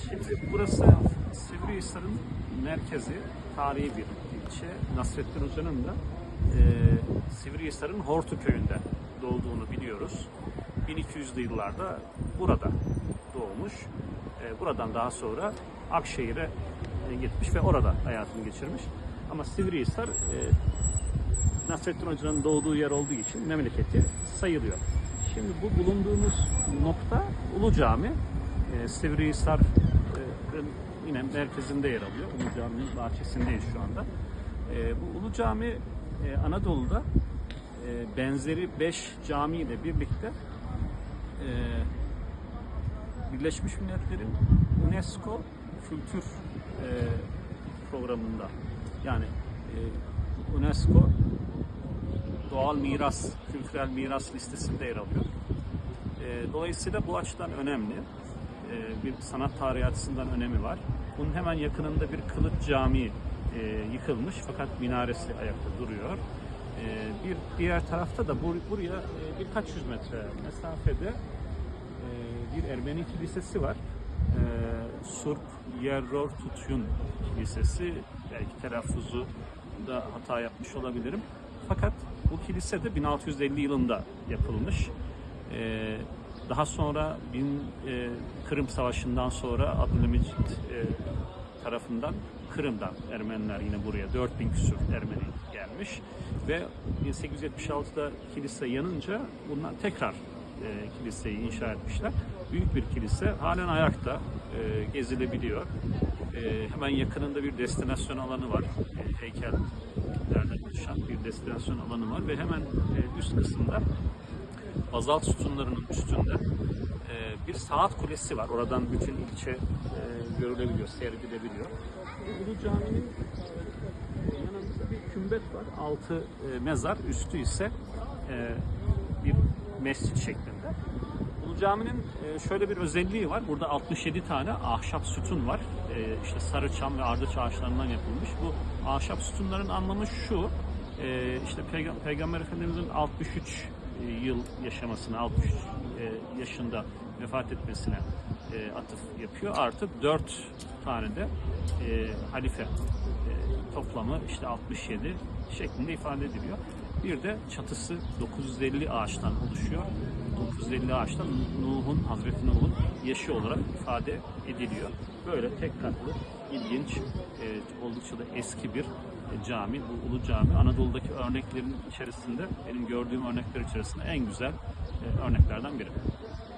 Şimdi burası Sivrihisar'ın merkezi, tarihi bir ilçe. Nasrettin Hoca'nın da e, Sivrihisar'ın Hortu köyünde doğduğunu biliyoruz. 1200'lü yıllarda burada doğmuş. E, buradan daha sonra Akşehir'e e, gitmiş ve orada hayatını geçirmiş. Ama Sivrihisar e, Nasrettin Hoca'nın doğduğu yer olduğu için memleketi sayılıyor. Şimdi bu bulunduğumuz nokta Ulu Cami. E, Sivrihisar'ın yine merkezinde yer alıyor. Ulu Cami'nin bahçesindeyiz şu anda. E, bu Ulu Cami e, Anadolu'da e, benzeri 5 cami ile birlikte e, Birleşmiş Milletler'in UNESCO Kültür e, programında yani e, UNESCO doğal miras, kültürel miras listesinde yer alıyor. E, dolayısıyla bu açıdan önemli. E, bir sanat tarihi açısından önemi var. Bunun hemen yakınında bir Kılıç Camii e, yıkılmış fakat minaresi ayakta duruyor. E, bir diğer tarafta da bur- buraya birkaç yüz metre mesafede bir Ermeni kilisesi var. Surp Yerror Tutyun Kilisesi. Belki telaffuzu da hata yapmış olabilirim. Fakat bu kilise de 1650 yılında yapılmış. Daha sonra bin, e, Kırım Savaşı'ndan sonra Abdülhamit e, tarafından Kırım'dan Ermeniler yine buraya 4000 küsur Ermeni gelmiş ve 1876'da kilise yanınca bunlar tekrar e, kiliseyi inşa etmişler. Büyük bir kilise halen ayakta e, gezilebiliyor. E, hemen yakınında bir destinasyon alanı var. E, heykellerden oluşan bir destinasyon alanı var ve hemen e, üst kısımda bazalt sütunlarının üstünde e, bir saat kulesi var. Oradan bütün ilçe e, görülebiliyor, seyredilebiliyor. Ulu Cami'nin e, yanında bir kümbet var. Altı e, mezar, üstü ise e, bir mescit şeklinde. Ulu Cami'nin e, şöyle bir özelliği var. Burada 67 tane ahşap sütun var. E, işte sarı çam ve ardıç ağaçlarından yapılmış. Bu ahşap sütunların anlamı şu. E, işte Peyg- Peygamber Efendimizin 63 e, yıl yaşamasına, 63 e, yaşında vefat etmesine e, atıf yapıyor. Artı 4 tane de e, halife e, toplamı işte 67 şeklinde ifade ediliyor. Bir de çatısı 950 ağaçtan oluşuyor. 950 ağaçtan Nuh'un, Hazreti Nuh'un yaşı olarak ifade ediliyor. Böyle tek katlı, ilginç, e, oldukça da eski bir e, cami, bu Ulu Cami. Anadolu'daki örneklerin içerisinde, benim gördüğüm örnekler içerisinde en güzel e, örneklerden biri.